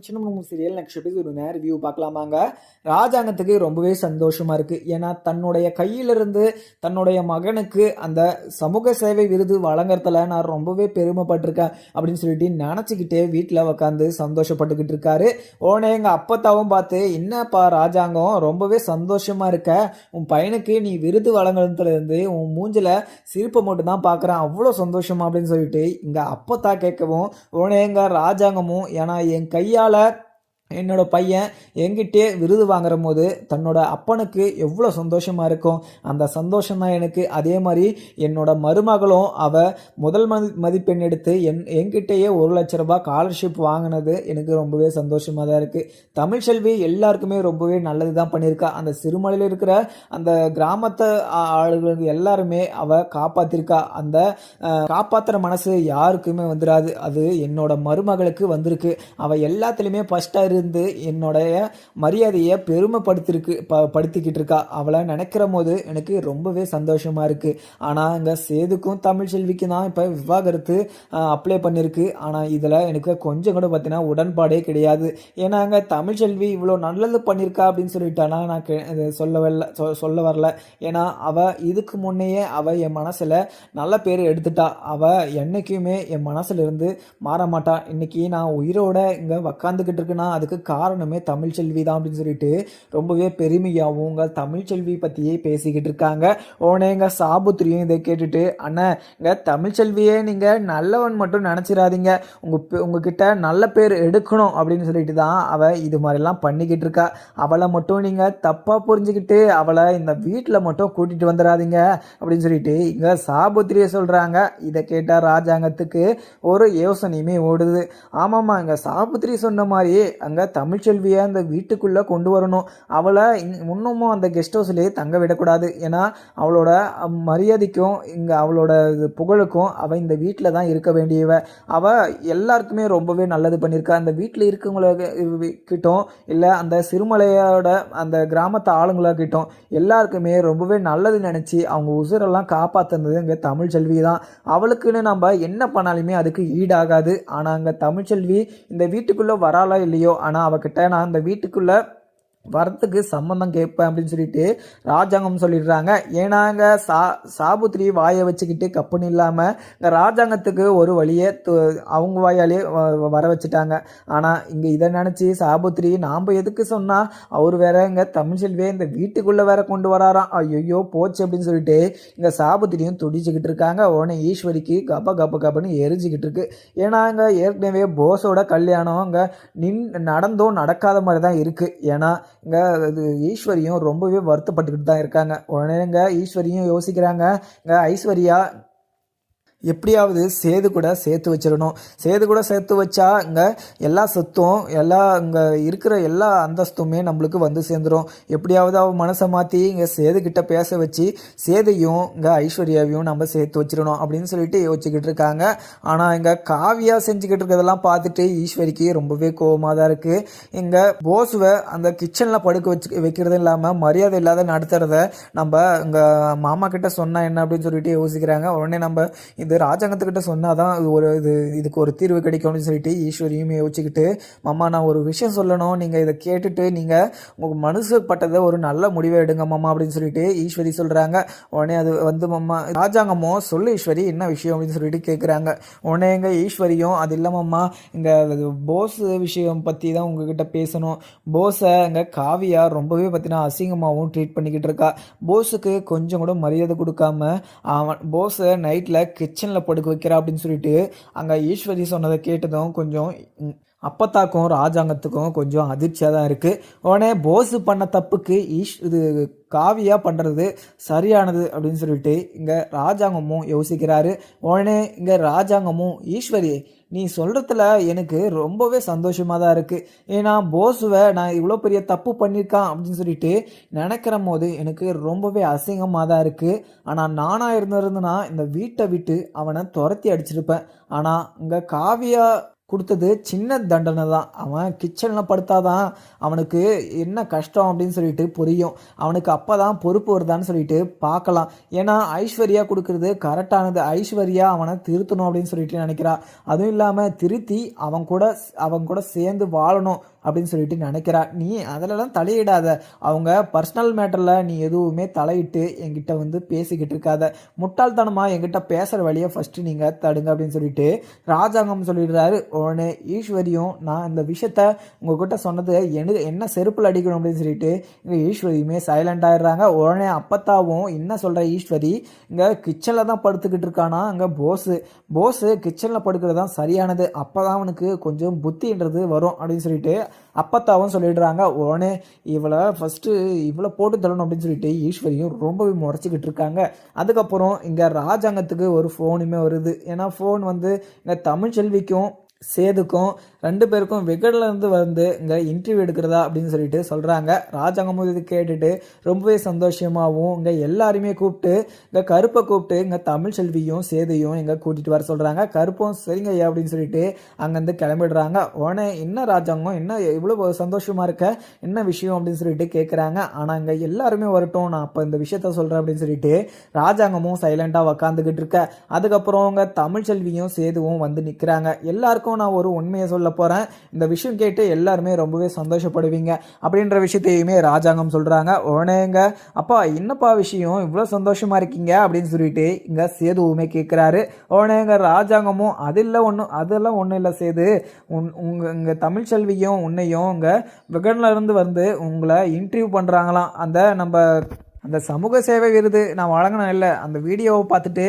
சின்ன serial next episode நேர் review பார்க்கலாமாங்க? ராஜாங்கத்துக்கு ரொம்பவே சந்தோஷமா இருக்கு. ஏன்னா தன்னுடைய கையிலிருந்து தன்னுடைய மகனுக்கு அந்த சமூக சேவை விருது வழங்குறதுல நான் ரொம்பவே பெருமைப்பட்டிருக்கேன் அப்படின்னு சொல்லிட்டு நினச்சிக்கிட்டே வீட்டில் உக்காந்து சந்தோஷப்பட்டுக்கிட்டு இருக்காரு. உடனே எங்கள் அப்பத்தாவும் பார்த்து என்னப்பா ராஜாங்கம் ரொம்பவே சந்தோஷமா இருக்க. உன் பையனுக்கு நீ விருது வழங்குறதுலேருந்து உன் மூஞ்சில சிரிப்பை மட்டும் தான் பார்க்குறேன். அவ்வளோ சந்தோஷமா அப்படின்னு சொல்லிட்டு இங்கே அப்பத்தா கேட்கவும் உடனே எங்கள் ராஜாங்கமும் ஏன்னா என் கையால் 下来 என்னோட பையன் என்கிட்டே விருது வாங்குற போது தன்னோட அப்பனுக்கு எவ்வளோ சந்தோஷமாக இருக்கும். அந்த சந்தோஷம் தான் எனக்கு அதே மாதிரி என்னோட மருமகளும் அவ முதல் மதி மதிப்பெண் எடுத்து என் என்கிட்டயே ஒரு லட்ச ரூபா ஸ்காலர்ஷிப் வாங்கினது எனக்கு ரொம்பவே சந்தோஷமாக தான் இருக்குது தமிழ் செல்வி எல்லாருக்குமே ரொம்பவே நல்லது தான் பண்ணியிருக்கா. அந்த சிறுமலையில் இருக்கிற அந்த கிராமத்து ஆளுகளுக்கு எல்லாருமே அவள் காப்பாற்றிருக்கா அந்த காப்பாற்றுற மனசு யாருக்குமே வந்துடாது அது என்னோட மருமகளுக்கு வந்திருக்கு. அவள் எல்லாத்துலேயுமே ஃபஸ்ட்டாக இருந்து என்னுடைய மரியாதையை பெருமைப்படுத்திருக்கு ப படுத்திக்கிட்டு இருக்கா அவளை நினைக்கிற போது எனக்கு ரொம்பவே சந்தோஷமாக இருக்குது ஆனால் இங்கே சேதுக்கும் தமிழ் செல்விக்கும் தான் இப்போ விவாகரத்து அப்ளை பண்ணியிருக்கு ஆனால் இதில் எனக்கு கொஞ்சம் கூட பார்த்தீங்கன்னா உடன்பாடே கிடையாது. ஏன்னா அங்கே தமிழ் செல்வி இவ்வளோ நல்லது பண்ணியிருக்கா அப்படின்னு சொல்லிட்டானா நான் கே- சொல்ல வரல சொ- சொல்ல வரல. ஏன்னா அவள் இதுக்கு முன்னையே அவள் என் மனசில் நல்ல பேர் எடுத்துட்டா. அவள் என்னைக்குமே என் மனசில் இருந்து மாற மாட்டா. இன்றைக்கி நான் உயிரோட இங்கே உக்காந்துக்கிட்டு இருக்குன்னா அதுக்கு காரணமே தமிழ் செல்வி தான் அப்படின்னு சொல்லிட்டு ரொம்பவே பெருமையாகவும் உங்கள் தமிழ் செல்வி பத்தியே பேசிக்கிட்டு இருக்காங்க. உடனே சாபுத்திரியும் இதை கேட்டுட்டு அண்ணா இங்கே தமிழ் செல்வியே நல்லவன் மட்டும் நினச்சிடாதீங்க உங்கள் பே- உங்ககிட்ட நல்ல பேர் எடுக்கணும். அப்படின்னு சொல்லிட்டு தான் அவள் இது மாதிரிலாம் பண்ணிக்கிட்டு இருக்கா. அவளை மட்டும் நீங்கள் தப்பாக புரிஞ்சுக்கிட்டு அவளை இந்த வீட்டில் மட்டும் கூட்டிகிட்டு வந்துடாதீங்க அப்படின்னு சொல்லிட்டு இங்கே சாபுத்திரியை சொல்கிறாங்க இதை கேட்டால் ராஜாங்கத்துக்கு ஒரு யோசனையுமே ஓடுது. ஆமாம்மா இங்கே சாபுத்திரி சொன்ன மாதிரி அங்க தமிழ்ச்செல்வியை அந்த வீட்டுக்குள்ளே கொண்டு வரணும். அவளை இங்க- இன்னமும் அந்த கெஸ்ட் ஹவுஸ்லேயே தங்க விடக்கூடாது. ஏன்னா அவளோட மரியாதைக்கும் இங்கே அவளோட இது புகழுக்கும் அவள் இந்த வீட்டில் தான் இருக்க வேண்டியவ. அவள் எல்லாருக்குமே ரொம்பவே நல்லது பண்ணியிருக்கா. அந்த வீட்டில் இருக்கவங்களுக்கிட்டும் இல்லை அந்த சிறுமலையோட அந்த கிராமத்து ஆளுங்களாக்கிட்டும் எல்லாருக்குமே ரொம்பவே நல்லது நினச்சி அவங்க உசுரெல்லாம் காப்பாற்றுனது இங்கே தமிழ்ச்செல்வி தான். அவளுக்குன்னு நம்ம என்ன பண்ணாலுமே அதுக்கு ஈடாகாது. ஆனால் அங்கே தமிழ்ச்செல்வி இந்த வீட்டுக்குள்ளே வராளா இல்லையோ ஆனால் அவகிட்ட நான் அந்த வீட்டுக்குள்ளே வரத்துக்கு சம்மந்தம் கேட்பேன் அப்படின்னு சொல்லிட்டு ராஜாங்கம் சொல்லிடுறாங்க. ஏன்னாங்க சா சாபுத்திரி வாயை வச்சுக்கிட்டு கப்புன்னு இல்லாமல் இந்த ராஜாங்கத்துக்கு ஒரு வழியை அவங்க வாயாலே வ- வர வச்சுட்டாங்க. ஆனால் இங்கே இதை நினச்சி சாபுத்திரி நாம் எதுக்கு சொன்னால் அவர் வேற இங்கே தமிழ்செல்வியை இந்த வீட்டுக்குள்ளே வேற கொண்டு வராராம். ஐயோ போச்சு அப்படின்னு சொல்லிட்டு இங்கே சாபுத்திரியும் துடிச்சுக்கிட்டு இருக்காங்க. உடனே ஈஸ்வரிக்கு கப கப கபன்னு எரிஞ்சிக்கிட்டு இருக்கு. ஏன்னா இங்கே ஏற்கனவே போஸோட கல்யாணம் இங்கே நின் நடந்தும் நடக்காத மாதிரி தான் இருக்குது ஏன்னா இங்கே இது ஈஸ்வரியும் ரொம்பவே வருத்தப்பட்டுக்கிட்டு தான் இருக்காங்க. உடனே ஈஸ்வரியும் யோசிக்கிறாங்க. இங்கே ஐஸ்வர்யா எப்படியாவது சேது கூட சேர்த்து வச்சிடணும். சேது கூட சேர்த்து வச்சா இங்கே எல்லா சொத்தும் எல்லா இங்கே இருக்கிற எல்லா அந்தஸ்துமே நம்மளுக்கு வந்து சேர்ந்துடும் எப்படியாவது அவன் மனசை மாற்றி இங்கே சேது கிட்ட பேச வச்சு சேதையும் இங்கே ஐஸ்வர்யாவையும் நம்ம சேர்த்து வச்சிடணும் அப்படின்னு சொல்லிட்டு யோசிச்சுக்கிட்டு இருக்காங்க. ஆனால் இங்கே காவியா செஞ்சுக்கிட்டு இருக்கிறதெல்லாம் பார்த்துட்டு ஈஸ்வரிக்கு ரொம்பவே கோவமாக தான் இருக்குது இங்கே போசுவை அந்த கிச்சனில் படுக்க வச்சு வைக்கிறது இல்லாமல் மரியாதை இல்லாத நடத்துறத நம்ம இங்கே மாமா கிட்ட சொன்னால் என்ன அப்படின்னு சொல்லிட்டு யோசிக்கிறாங்க. உடனே நம்ம இந்த இது ராஜாங்கத்துக்கிட்ட சொன்னால் தான் இது ஒரு இது இதுக்கு ஒரு தீர்வு கிடைக்கும் அப்படின்னு சொல்லிட்டு ஈஸ்வரியும் யோசிச்சுக்கிட்டு மாமா நான் ஒரு விஷயம் சொல்லணும். நீங்கள் இதை கேட்டுட்டு நீங்கள் உங்கள் மனசு பட்டதை ஒரு நல்ல முடிவை எடுங்க மாமா அப்படின்னு சொல்லிட்டு ஈஸ்வரி சொல்கிறாங்க உடனே அது வந்து மாமா ராஜாங்கமோ சொல்லு ஈஸ்வரி என்ன விஷயம்? அப்படின்னு சொல்லிட்டு கேட்குறாங்க உடனே எங்கள் ஈஸ்வரியும் அது இல்லாமம்மா இங்கே போஸ் விஷயம் பற்றி தான் உங்ககிட்ட பேசணும். போஸை எங்கள் காவியா ரொம்பவே பார்த்தீங்கன்னா அசிங்கமாகவும் ட்ரீட் பண்ணிக்கிட்டு இருக்கா. போஸுக்கு கொஞ்சம் கூட மரியாதை கொடுக்காம அவன் போஸை நைட்டில் கிச்சனில் படுக்க வைக்கிறா அப்படின்னு சொல்லிட்டு அங்கே ஈஸ்வரி சொன்னதை கேட்டதும் கொஞ்சம் அப்பத்தாக்கும் ராஜாங்கத்துக்கும் கொஞ்சம் அதிர்ச்சியாக தான் இருக்குது உடனே போஸ் பண்ண தப்புக்கு ஈஷ் இது காவியாக பண்ணுறது சரியானது அப்படின்னு சொல்லிட்டு இங்கே ராஜாங்கமும் யோசிக்கிறாரு. உடனே இங்கே ராஜாங்கமும் ஈஸ்வரி நீ சொல்கிறதுல எனக்கு ரொம்பவே சந்தோஷமாக தான் இருக்குது ஏன்னா போஸுவை நான் இவ்வளோ பெரிய தப்பு பண்ணியிருக்கான் அப்படின்னு சொல்லிட்டு நினைக்கிற போது எனக்கு ரொம்பவே அசிங்கமாக தான் இருக்குது ஆனால் நானாக இருந்திருந்தேன்னா இந்த வீட்டை விட்டு அவனை துரத்தி அடிச்சிருப்பேன். ஆனால் இங்கே காவியா கொடுத்தது சின்ன தண்டனை தான். அவன் கிச்சனில் படுத்தாதான் அவனுக்கு என்ன கஷ்டம் அப்படின்னு சொல்லிட்டு புரியும். அவனுக்கு அப்போ தான் பொறுப்பு வருதான்னு சொல்லிட்டு பார்க்கலாம். ஏன்னா ஐஸ்வர்யா கொடுக்கறது கரெக்டானது ஐஸ்வர்யா அவனை திருத்தணும் அப்படின்னு சொல்லிட்டு நினைக்கிறா. அதுவும் இல்லாமல் திருத்தி அவன் கூட அவன் கூட சேர்ந்து வாழணும். அப்படின்னு சொல்லிட்டு நினைக்கிறா. நீ அதிலலாம் தலையிடாத. அவங்க பர்சனல் மேட்டரில் நீ எதுவுமே தலையிட்டு என்கிட்ட வந்து பேசிக்கிட்டு இருக்காத. முட்டாள்தனமாக என்கிட்ட பேசுகிற வழியை ஃபஸ்ட்டு நீங்கள் தடுங்க அப்படின்னு சொல்லிட்டு ராஜாங்கம் சொல்லிடுறாரு. உடனே ஈஸ்வரியும் நான் இந்த விஷயத்த உங்ககிட்ட சொன்னது என்ன என்ன செருப்பில் அடிக்கணும் அப்படின்னு சொல்லிட்டு இங்கே ஈஸ்வரியுமே சைலண்ட் ஆயிடுறாங்க. உடனே அப்பத்தாவும் என்ன சொல்கிற ஈஸ்வரி? இங்கே கிச்சனில் தான் படுத்துக்கிட்டு இருக்கானா? அங்கே போஸு போஸு கிச்சனில் படுக்கிறது தான் சரியானது. அப்போ தான் அவனுக்கு கொஞ்சம் புத்தின்றது வரும் அப்படின்னு சொல்லிட்டு அப்பத்தாவும் சொல்லிடுறாங்க உடனே இவளை ஃபஸ்ட்டு இவ்வளோ போட்டு தள்ளணும் அப்படின்னு சொல்லிட்டு ஈஸ்வரியும் ரொம்பவே முறைச்சிக்கிட்டு இருக்காங்க. அதுக்கப்புறம் இங்கே ராஜாங்கத்துக்கு ஒரு ஃபோனுமே வருது. ஏன்னா ஃபோன் வந்து இங்கே தமிழ் செல்விக்கும் சேதுக்கும் ரெண்டு பேருக்கும் விகடல இருந்து வந்து இங்கே இன்டர்வியூ எடுக்கிறதா அப்படின்னு சொல்லிட்டு சொல்கிறாங்க ராஜாங்கமும் இது கேட்டுட்டு ரொம்பவே சந்தோஷமாகவும் இங்கே எல்லாருமே கூப்பிட்டு இங்கே கருப்பை கூப்பிட்டு இங்கே தமிழ் செல்வியும் சேதையும் இங்கே கூட்டிகிட்டு வர சொல்கிறாங்க கருப்பும் சரிங்க ஐயா அப்படின்னு சொல்லிட்டு அங்கேருந்து கிளம்பிடுறாங்க. உடனே என்ன ராஜாங்கம் என்ன இவ்வளோ சந்தோஷமாக இருக்க என்ன விஷயம் அப்படின்னு சொல்லிட்டு கேட்குறாங்க ஆனால் இங்கே எல்லாருமே வரட்டும் நான் அப்போ இந்த விஷயத்த சொல்கிறேன் அப்படின்னு சொல்லிட்டு ராஜாங்கமும் சைலண்ட்டாக உக்காந்துக்கிட்டு இருக்க. அதுக்கப்புறம் இங்கே தமிழ் செல்வியும் சேதுவும் வந்து நிற்கிறாங்க எல்லாருக்கும் நான் ஒரு உண்மையை சொல்ல போகிறேன் இந்த விஷயம் கேட்டு எல்லாருமே ரொம்பவே சந்தோஷப்படுவீங்க. அப்படின்ற விஷயத்தையுமே ராஜாங்கம் சொல்கிறாங்க உடனேங்க அப்பா என்னப்பா விஷயம்? இவ்வளோ சந்தோஷமாக இருக்கீங்க? அப்படின்னு சொல்லிட்டு இங்கே சேதுவுமே கேட்குறாரு உடனேங்க ராஜாங்கமும் அது இல்லை ஒன்றும் அதெல்லாம் ஒன்றும் இல்லை சேது. உன் உங்கள் இங்கே தமிழ்ச்செல்வியும் உன்னையும் இங்கே விகடனில் இருந்து வந்து உங்களை இன்டர்வியூ பண்ணுறாங்களாம் அந்த நம்ம அந்த சமூக சேவை விருது நான் வழங்கினேன் இல்லை. அந்த வீடியோவை பார்த்துட்டு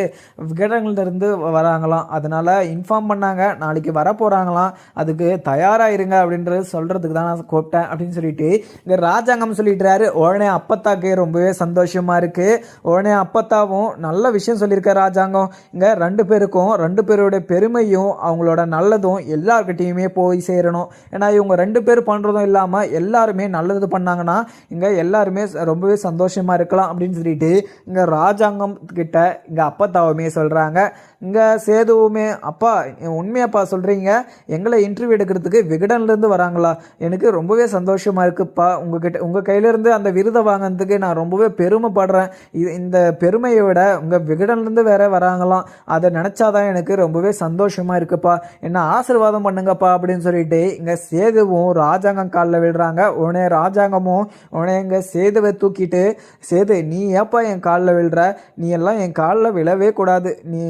விகடங்கள்லேருந்து இருந்து வராங்களாம். அதனால் இன்ஃபார்ம் பண்ணாங்க. நாளைக்கு வர போகிறாங்களாம் அதுக்கு தயாராக இருங்க அப்படின்றது சொல்கிறதுக்கு தான் நான் கூப்பிட்டேன் அப்படின்னு சொல்லிட்டு இங்கே ராஜாங்கம் சொல்லிட்டுறாரு. உடனே அப்பத்தாக்கு ரொம்பவே சந்தோஷமாக இருக்குது உடனே அப்பத்தாவும் நல்ல விஷயம் சொல்லியிருக்க ராஜாங்கம். இங்கே ரெண்டு பேருக்கும் ரெண்டு பேருடைய பெருமையும் அவங்களோட நல்லதும் எல்லார்கிட்டேயுமே போய் சேரணும். ஏன்னா இவங்க ரெண்டு பேர் பண்ணுறதும் இல்லாமல் எல்லாருமே நல்லது பண்ணாங்கன்னா இங்கே எல்லாருமே ரொம்பவே சந்தோஷமாக இருக்கலாம் அப்படின்னு சொல்லிட்டு இங்கே ராஜாங்கம் கிட்ட இங்கே அப்பத்தாவுமே சொல்கிறாங்க இங்கே சேதுவுமே அப்பா உண்மையாப்பா சொல்கிறீங்க எங்களை இன்டர்வியூ எடுக்கிறதுக்கு விகடன்லேருந்து வராங்களா? எனக்கு ரொம்பவே சந்தோஷமாக இருக்குப்பா. உங்ககிட்ட உங்கள் கையிலேருந்து அந்த விருதை வாங்கினதுக்கு நான் ரொம்பவே பெருமைப்படுறேன். இது இந்த பெருமையை விட உங்கள் விகடன்லேருந்து வேற வராங்களாம். அதை நினச்சாதான் எனக்கு ரொம்பவே சந்தோஷமாக இருக்குப்பா. என்ன ஆசீர்வாதம் பண்ணுங்கப்பா அப்படின்னு சொல்லிட்டு இங்கே சேதுவும் ராஜாங்கம் காலில் விடுறாங்க உடனே ராஜாங்கமும் உடனே இங்கே சேதுவை தூக்கிட்டு சேது நீ ஏப்பா என் காலில் விழுற? நீ எல்லாம் என் காலில் விழவே கூடாது. நீ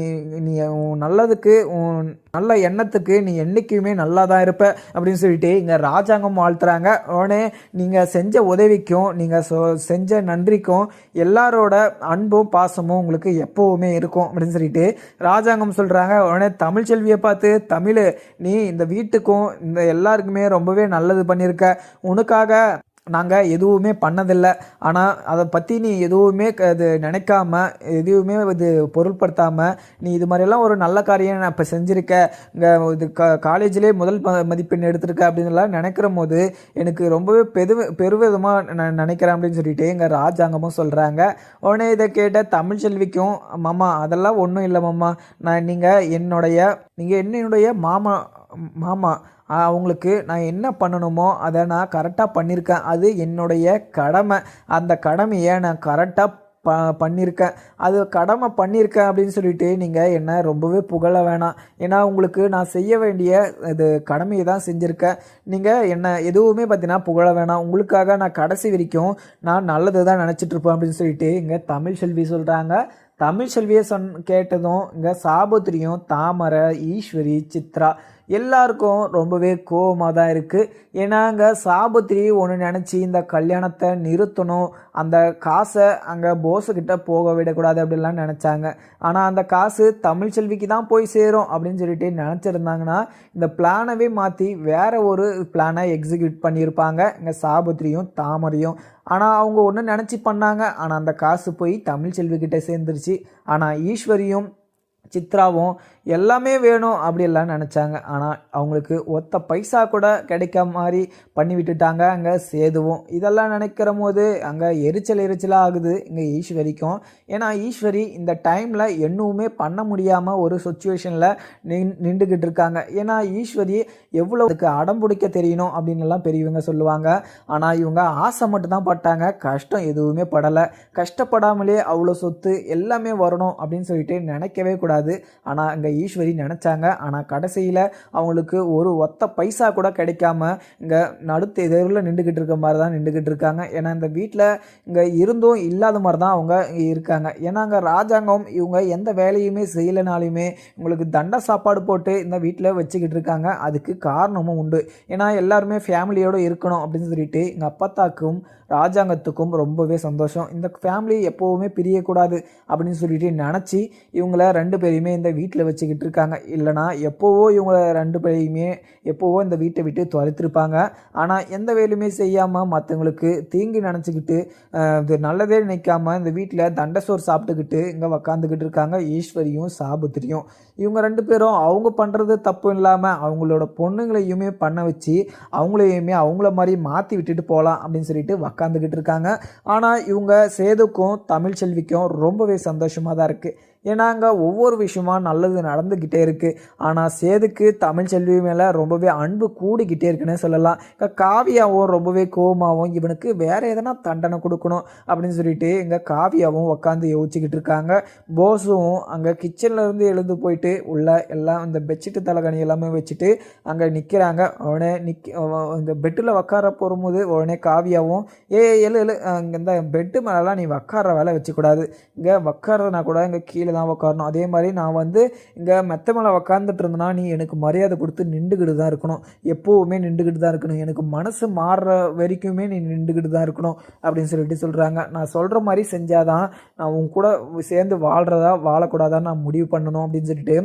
நீ உன் நல்லதுக்கு உன் நல்ல எண்ணத்துக்கு நீ என்றைக்குமே நல்லா தான் இருப்ப அப்படின்னு சொல்லிட்டு இங்கே ராஜாங்கம் வாழ்த்துறாங்க. உடனே நீங்கள் செஞ்ச உதவிக்கும் நீங்கள் சொ செஞ்ச நன்றிக்கும் எல்லாரோட அன்பும் பாசமும் உங்களுக்கு எப்போவுமே இருக்கும் அப்படின்னு சொல்லிட்டு ராஜாங்கம் சொல்கிறாங்க உடனே தமிழ் செல்வியை பார்த்து தமிழ் நீ இந்த வீட்டுக்கும் இந்த எல்லாருக்குமே ரொம்பவே நல்லது பண்ணியிருக்க உனக்காக நாங்கள் எதுவுமே பண்ணதில்லை. ஆனால் அதை பற்றி நீ எதுவுமே க- இது நினைக்காம எதுவுமே இது பொருட்படுத்தாமல் நீ இது மாதிரியெல்லாம் ஒரு நல்ல காரியம் நான் இப்போ செஞ்சுருக்க இங்கே இது க காலேஜ்லேயே முதல் ம- மதிப்பெண் எடுத்திருக்க அப்படின்னுலாம் நினைக்கிற போது எனக்கு ரொம்பவே பெரு பெருவிதமாக நான் நினைக்கிறேன் அப்படின்னு சொல்லிட்டு எங்கள் ராஜாங்கமும் சொல்கிறாங்க உடனே இதை கேட்ட தமிழ் செல்விக்கும் மாமா அதெல்லாம் ஒன்றும் இல்லை மாமா. நான் நீங்கள் என்னுடைய நீங்கள் என்னுடைய மாமா மாமா அவங்களுக்கு நான் என்ன பண்ணணுமோ அதை நான் கரெக்டாக பண்ணியிருக்கேன் அது என்னுடைய கடமை. அந்த கடமையை நான் கரெக்டாக ப பண்ணியிருக்கேன் அது கடமை பண்ணியிருக்கேன் அப்படின்னு சொல்லிட்டு நீங்கள் என்னை ரொம்பவே புகழ வேணாம். ஏன்னா உங்களுக்கு நான் செய்ய வேண்டிய இது கடமையை தான் செஞ்சுருக்கேன். நீங்கள் என்னை எதுவுமே பார்த்தீங்கன்னா புகழ வேணாம். உங்களுக்காக நான் கடைசி வரைக்கும் நான் நல்லது தான் நினச்சிட்ருப்பேன் அப்படின்னு சொல்லிட்டு இங்கே தமிழ் செல்வி சொல்கிறாங்க தமிழ் செல்வியை சொன் கேட்டதும் இங்கே சாபுத்திரியும் தாமரை ஈஸ்வரி சித்ரா எல்லாருக்கும் ரொம்பவே கோவமாக தான் இருக்குது ஏன்னா அங்கே சாபத்திரி ஒன்று நினச்சி இந்த கல்யாணத்தை நிறுத்தணும். அந்த காசை அங்கே போஸுக்கிட்ட போக விடக்கூடாது அப்படிலாம் நினச்சாங்க. ஆனால் அந்த காசு தமிழ்ச்செல்விக்கு தான் போய் சேரும் அப்படின்னு சொல்லிட்டு நினச்சிருந்தாங்கன்னா இந்த பிளானவே மாற்றி வேற ஒரு பிளானை எக்ஸிக்யூட் பண்ணியிருப்பாங்க. இங்கே சாபுத்திரியும் தாமரையும். ஆனால் அவங்க ஒன்று நினச்சி பண்ணாங்க. ஆனால் அந்த காசு போய் தமிழ்ச்செல்வி செல்விக்கிட்ட சேர்ந்துருச்சு. ஆனால் ஈஸ்வரியும் சித்ராவும் எல்லாமே வேணும் அப்படிலாம் நினச்சாங்க. ஆனால் அவங்களுக்கு ஒத்த பைசா கூட கிடைக்க மாதிரி பண்ணி விட்டுட்டாங்க. அங்கே சேதுவும். இதெல்லாம் நினைக்கிற போது அங்கே எரிச்சல் எரிச்சலாக ஆகுது. இங்கே ஈஸ்வரிக்கும். ஏன்னா ஈஸ்வரி இந்த டைமில் என்னவுமே பண்ண முடியாமல் ஒரு சுச்சுவேஷனில் நின் நின்றுக்கிட்டு இருக்காங்க. ஏன்னா ஈஸ்வரி எவ்வளோ அதுக்கு அடம் பிடிக்க தெரியணும் அப்படின்லாம் பெரியவங்க சொல்லுவாங்க. ஆனால் இவங்க ஆசை மட்டும்தான் பட்டாங்க. கஷ்டம் எதுவுமே படலை. கஷ்டப்படாமலே அவ்வளோ சொத்து எல்லாமே வரணும் அப்படின்னு சொல்லிட்டு நினைக்கவே கூடாது. ஆனால் அங்கே ஈஸ்வரி நினச்சாங்க. ஆனால் கடைசியில் அவங்களுக்கு ஒரு ஒத்த பைசா கூட கிடைக்காம இங்கே நடுத்து எதிரில் நின்றுக்கிட்டு இருக்க மாதிரி தான் நின்றுக்கிட்டு இருக்காங்க. ஏன்னா இந்த வீட்டில் இங்கே இருந்தும் இல்லாத மாதிரி தான் அவங்க இங்கே இருக்காங்க. ஏன்னா அங்கே ராஜாங்கம் இவங்க எந்த வேலையுமே செய்யலைனாலுமே உங்களுக்கு தண்ட சாப்பாடு போட்டு இந்த வீட்டில் வச்சுக்கிட்டு இருக்காங்க. அதுக்கு காரணமும் உண்டு. ஏன்னா எல்லாருமே ஃபேமிலியோடு இருக்கணும் அப்படின்னு சொல்லிட்டு எங்கள் அப்பத்தாக்கும் ராஜாங்கத்துக்கும் ரொம்பவே சந்தோஷம். இந்த ஃபேமிலி எப்போவுமே பிரியக்கூடாது அப்படின்னு சொல்லிட்டு நினச்சி இவங்கள ரெண்டு பேரையுமே இந்த வீட்டில் வச்சுக்கிட்டு இருக்காங்க இல்லைனா எப்போவோ இவங்கள ரெண்டு பேரையுமே எப்போவோ இந்த வீட்டை விட்டு துரத்திருப்பாங்க ஆனால் எந்த வேலையுமே செய்யாமல் மற்றவங்களுக்கு தீங்கு நினச்சிக்கிட்டு இது நல்லதே நினைக்காம இந்த வீட்டில் தண்டசோர் சாப்பிட்டுக்கிட்டு இங்கே உக்காந்துக்கிட்டு இருக்காங்க. ஈஸ்வரியும் சாபுத்திரியும். இவங்க ரெண்டு பேரும் அவங்க பண்ணுறது தப்பு இல்லாமல் அவங்களோட பொண்ணுங்களையுமே பண்ண வச்சு அவங்களையுமே அவங்கள மாதிரி மாற்றி விட்டுட்டு போகலாம் அப்படின்னு சொல்லிட்டு உக்காந்துக்கிட்டு இருக்காங்க. ஆனால் இவங்க சேதுக்கும் தமிழ் செல்விக்கும் ரொம்பவே சந்தோஷமாக தான் இருக்குது ஏன்னா அங்கே ஒவ்வொரு விஷயமா நல்லது நடந்துக்கிட்டே இருக்குது ஆனால் சேதுக்கு தமிழ் செல்வி மேலே ரொம்பவே அன்பு கூடிக்கிட்டே இருக்குன்னு சொல்லலாம். இங்கே காவியாவும் ரொம்பவே கோபமாகவும் இவனுக்கு வேறு எதனா தண்டனை கொடுக்கணும் அப்படின்னு சொல்லிட்டு இங்கே காவியாவும் உட்காந்து யோசிச்சுக்கிட்டு இருக்காங்க. போஸும் அங்கே கிச்சன்லேருந்து எழுந்து போயிட்டு உள்ள எல்லாம் இந்த பெட்ஷீட்டு தலைகணி எல்லாமே வச்சுட்டு அங்கே நிற்கிறாங்க உடனே நிக் இந்த பெட்டில் உக்கார போகும்போது உடனே காவியாவும் ஏ எழு எழு இங்கே இந்த பெட்டு மேலெலாம் நீ உக்கார வேலை வச்சுக்கூடாது இங்கே உக்காரதுனா கூட இங்கே கீழே தான் உட்காரணும் அதே மாதிரி நான் வந்து இங்கே மெத்த மேலே உக்காந்துட்டு இருந்தேன்னா நீ எனக்கு மரியாதை கொடுத்து நின்றுக்கிட்டு தான் இருக்கணும். எப்போவுமே நின்றுக்கிட்டு தான் இருக்கணும். எனக்கு மனசு மாறுற வரைக்குமே நீ நின்றுக்கிட்டு தான் இருக்கணும் அப்படின்னு சொல்லிட்டு சொல்கிறாங்க நான் சொல்கிற மாதிரி செஞ்சாதான் நான் உன் கூட சேர்ந்து வாழ்கிறதா வாழக்கூடாதான்னு நான் முடிவு பண்ணணும் அப்படின்னு சொல்லிட்டு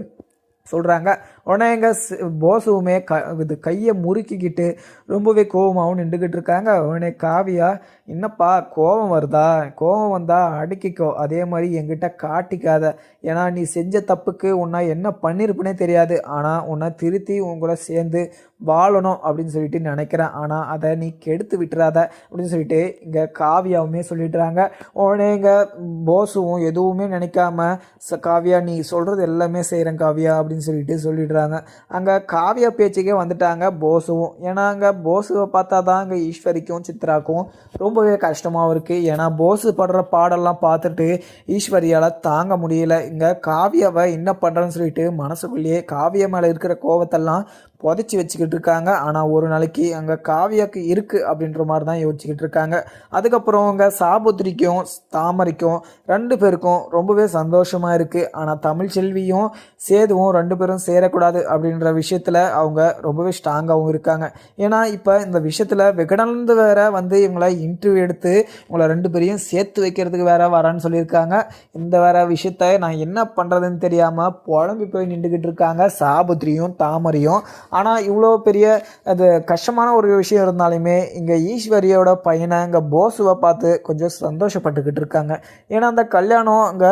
சொல்கிறாங்க உடனே எங்கள் போசுவுமே க இது கையை முறுக்கிக்கிட்டு ரொம்பவே கோபமாகவும் நின்றுக்கிட்டு இருக்காங்க. உடனே காவியா என்னப்பா கோபம் வருதா? கோபம் வந்தால் அடக்கிக்கோ. அதே மாதிரி என்கிட்ட காட்டிக்காத. ஏன்னா நீ செஞ்ச தப்புக்கு உன்னை என்ன பண்ணியிருப்புனே தெரியாது. ஆனால் உன்னை திருத்தி உன் கூட சேர்ந்து வாழணும் அப்படின்னு சொல்லிட்டு நினைக்கிறேன். ஆனால் அதை நீ கெடுத்து விட்டுறாத அப்படின்னு சொல்லிட்டு இங்கே காவியாவுமே சொல்லிடுறாங்க. உடனே இங்கே போஸுவும் எதுவுமே நினைக்காம காவியா நீ சொல்கிறது எல்லாமே செய்கிறேன் காவியா அப்படின்னு சொல்லிட்டு சொல்லிடுறாங்க. அங்கே காவியா பேச்சுக்கே வந்துட்டாங்க போஸுவும். ஏன்னா அங்கே போஸுவை பார்த்தா தான் அங்கே ஈஸ்வரிக்கும் சித்ராக்கும் ரொம்ப ரொம்பவே கஷ்டமாகவும் இருக்குது ஏன்னா போஸு படுற பாடெல்லாம் பார்த்துட்டு ஈஸ்வரியால் தாங்க முடியல. இங்கே காவியாவை என்ன பண்ணுறேன்னு சொல்லிட்டு மனசுக்குள்ளேயே காவியா மேலே இருக்கிற கோவத்தெல்லாம் புதைச்சி வச்சுக்கிட்டு இருக்காங்க. ஆனால் ஒரு நாளைக்கு அங்கே காவியாக்கு இருக்குது அப்படின்ற மாதிரி தான் யோசிச்சுக்கிட்டு இருக்காங்க. அதுக்கப்புறம் அங்கே சாபுத்திரிக்கும் தாமரைக்கும் ரெண்டு பேருக்கும் ரொம்பவே சந்தோஷமாக இருக்குது ஆனால் தமிழ் செல்வியும் சேதுவும் ரெண்டு பேரும் சேரக்கூடாது அப்படின்ற விஷயத்தில் அவங்க ரொம்பவே ஸ்ட்ராங்காகவும் இருக்காங்க. ஏன்னா இப்போ இந்த விஷயத்தில் விகடனந்து வேற வந்து இவங்களை இன்டர்வியூ எடுத்து இவங்களை ரெண்டு பேரையும் சேர்த்து வைக்கிறதுக்கு வேற வரான்னு சொல்லியிருக்காங்க. இந்த வேற விஷயத்த நான் என்ன பண்ணுறதுன்னு தெரியாமல் புலம்பி போய் நின்றுக்கிட்டு இருக்காங்க. சாபுத்திரியும் தாமரையும். ஆனால் இவ்வளோ பெரிய அது கஷ்டமான ஒரு விஷயம் இருந்தாலுமே இங்கே ஈஸ்வரியோட பையனை இங்கே போசுவை பார்த்து கொஞ்சம் சந்தோஷப்பட்டுக்கிட்டு இருக்காங்க. ஏன்னா அந்த கல்யாணம் அங்கே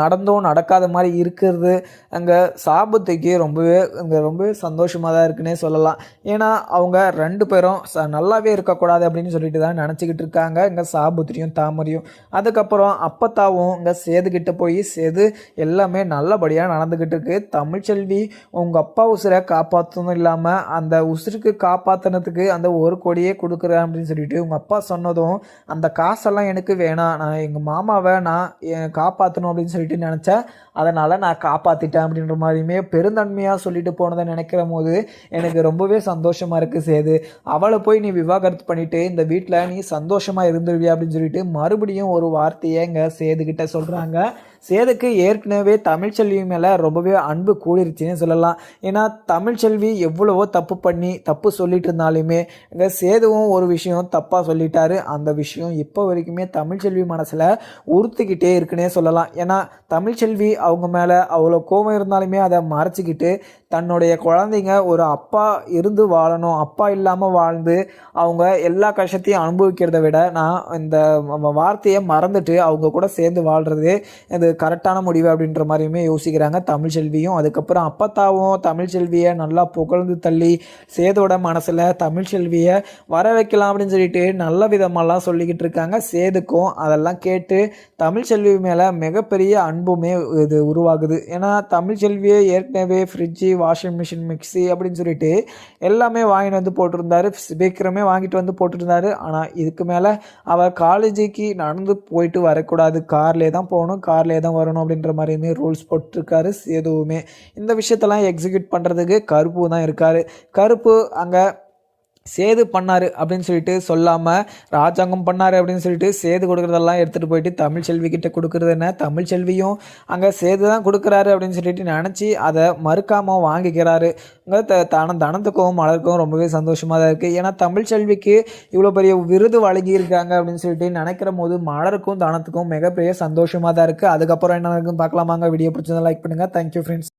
நடந்தும் நடக்காத மாதிரி இருக்கிறது அங்கே சாபத்துக்கு ரொம்பவே அங்கே ரொம்பவே சந்தோஷமாக தான் இருக்குன்னே சொல்லலாம். ஏன்னா அவங்க ரெண்டு பேரும் ச நல்லாவே இருக்கக்கூடாது அப்படின்னு சொல்லிட்டு தான் நினச்சிக்கிட்டு இருக்காங்க. இங்கே சாபுத்திரியும் தாமரையும் அதுக்கப்புறம் அப்பத்தாவும் இங்கே சேதுக்கிட்ட போய் சேது எல்லாமே நல்லபடியாக நடந்துக்கிட்டு இருக்கு. தமிழ்ச்செல்வி உங்கள் அப்பா உசுரை காப்பாற்றணும் இல்லாமல் அந்த உசுருக்கு காப்பாற்றினதுக்கு அந்த ஒரு கோடியே கொடுக்குறேன் அப்படின்னு சொல்லிட்டு உங்கள் அப்பா சொன்னதும் அந்த காசெல்லாம் எனக்கு வேணாம். நான் எங்கள் மாமாவை நான் காப்பாற்றணும் அப்படின்னு சொல்லி சொல்லிட்டு நினச்சேன் அதனால் நான் காப்பாற்றிட்டேன் அப்படின்ற மாதிரியுமே பெருந்தன்மையாக சொல்லிட்டு போனதை நினைக்கிற போது எனக்கு ரொம்பவே சந்தோஷமாக இருக்குது சேது. அவளை போய் நீ விவாகரத்து பண்ணிவிட்டு இந்த வீட்டில் நீ சந்தோஷமாக இருந்துருவியா அப்படின்னு சொல்லிட்டு மறுபடியும் ஒரு வார்த்தையை இங்கே சேதுக்கிட்ட சொல்கிறாங்க சேதுக்கு ஏற்கனவே தமிழ்ச்செல்வி மேலே ரொம்பவே அன்பு கூடிருச்சுன்னு சொல்லலாம். ஏன்னா தமிழ்ச்செல்வி எவ்வளவோ தப்பு பண்ணி தப்பு சொல்லிட்டு இருந்தாலுமே இங்கே சேதுவும் ஒரு விஷயம் தப்பாக சொல்லிட்டாரு. அந்த விஷயம் இப்போ வரைக்குமே தமிழ்ச்செல்வி மனசில் உறுத்துக்கிட்டே இருக்குன்னே சொல்லலாம். ஏன்னா தமிழ்ச்செல்வி அவங்க மேலே அவ்வளோ கோபம் இருந்தாலுமே அதை மறைச்சிக்கிட்டு தன்னுடைய குழந்தைங்க ஒரு அப்பா இருந்து வாழணும் அப்பா இல்லாமல் வாழ்ந்து அவங்க எல்லா கஷ்டத்தையும் அனுபவிக்கிறத விட நான் இந்த வார்த்தையை மறந்துட்டு அவங்க கூட சேர்ந்து வாழ்கிறது இந்த கரெக்டான முடிவு அப்படின்ற மாதிரியுமே யோசிக்கிறாங்க தமிழ்ச்செல்வியும் அதுக்கப்புறம் அப்பத்தாவும் தமிழ்ச்செல்வியை நல்லா புகழ்ந்து தள்ளி சேதோட மனசில் தமிழ்ச்செல்வியை வர வைக்கலாம் அப்படின்னு சொல்லிட்டு நல்ல விதமாலாம் சொல்லிக்கிட்டு இருக்காங்க. சேதுக்கும் அதெல்லாம் கேட்டு தமிழ்ச்செல்வி மேலே மிகப்பெரிய அன்புமே இது உருவாகுது. ஏன்னா தமிழ்ச்செல்வியை ஏற்கனவே ஃப்ரிட்ஜு வாஷிங் மிஷின் மிக்ஸி அப்படின்னு சொல்லிட்டு எல்லாமே வாங்கிட்டு வந்து போட்டிருந்தாரு. சீக்கிரமே வாங்கிட்டு வந்து போட்டிருந்தாரு. ஆனால் இதுக்கு மேலே அவர் காலேஜுக்கு நடந்து போயிட்டு வரக்கூடாது. கார்லேயே தான் போகணும். கார்லேயே தான் வரணும் அப்படின்ற மாதிரியுமே ரூல்ஸ் போட்டிருக்காரு. எதுவுமே இந்த விஷயத்தெல்லாம் எக்ஸிக்யூட் பண்ணுறதுக்கு கருப்பு தான் இருக்கார். கருப்பு அங்கே சேது பண்ணார் அப்படின்னு சொல்லிட்டு சொல்லாமல் ராஜாங்கம் பண்ணாரு அப்படின்னு சொல்லிட்டு சேது கொடுக்குறதெல்லாம் எடுத்துகிட்டு போயிட்டு தமிழ்ச்செல்வி கிட்ட கொடுக்குறது என்ன? தமிழ்ச்செல்வியும் அங்கே சேது தான் கொடுக்குறாரு அப்படின்னு சொல்லிட்டு நினச்சி அதை மறுக்காமல் வாங்கிக்கிறாரு. அங்கே த தன தனத்துக்கும் மலருக்கும் ரொம்பவே சந்தோஷமாக தான் இருக்குது ஏன்னா தமிழ்ச்செல்விக்கு இவ்வளோ பெரிய விருது வழங்கியிருக்காங்க அப்படின்னு சொல்லிட்டு நினைக்கிற போது மலருக்கும் தனத்துக்கும் மிகப்பெரிய சந்தோஷமாக தான் இருக்குது அதுக்கப்புறம் என்ன இருக்குன்னு பார்க்கலாமாங்க. வீடியோ பிடிச்சதை லைக் பண்ணுங்கள் தேங்க்யூ ஃப்ரெண்ட்ஸ்